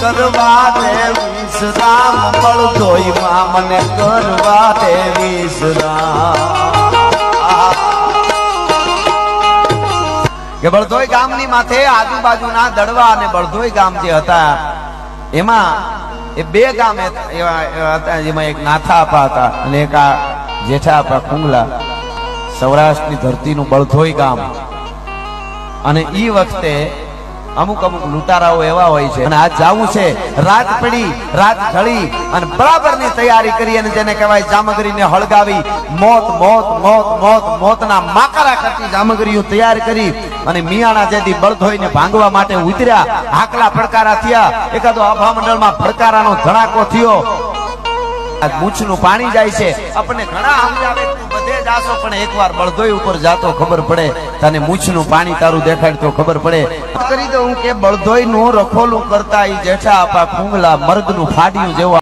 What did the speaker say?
કરવા દે વિશ્રામ બળદોઈ માં મને કરવા દે વિશ્રામ કે બળદોઈ ગામની માથે આજુબાજુના દડવા અને બળદોઈ ગામ જે હતા, એમાં એ બે ગામ હતા, જેમાં એક નાથા આપા હતા અને એક આ જેઠા આપા કુંગલા. સૌરાષ્ટ્રની ધરતીનું બળધોઈ ગામ. અને એ વખતે અમુક અમુક લૂંટારાઓ એવા હોય છે. અને આ જાવું છે, રાત પડી, રાત ઢળી, અને બરાબરની તૈયારી કરી અને જેને કહેવાય જામગરીને હળગાવી, મોત મોત મોત મોત, મોતના માકરા કરતી જામગરીઓ તૈયાર કરી અને મિયાણા જેથી બળધોઈને ભાંગવા માટે ઉતર્યા. હાકલા પડકારા થયા. એકાદો આભા મંડળમાં પડકારાનો ધડાકો થયો. મૂછનું પાણી જાય છે. આપણને ઘણા સમજાવે તું બધે જાશો પણ એકવાર બળદોઈ ઉપર જાતો ખબર પડે. તને મૂછનું પાણી તારું દેખાડ તો ખબર પડે. કરી દઉં કે બળદોઈ નું રખોલું કરતા ઈ જેઠા આપા કુંગલા મર્દનું ફાડ્યું જેવું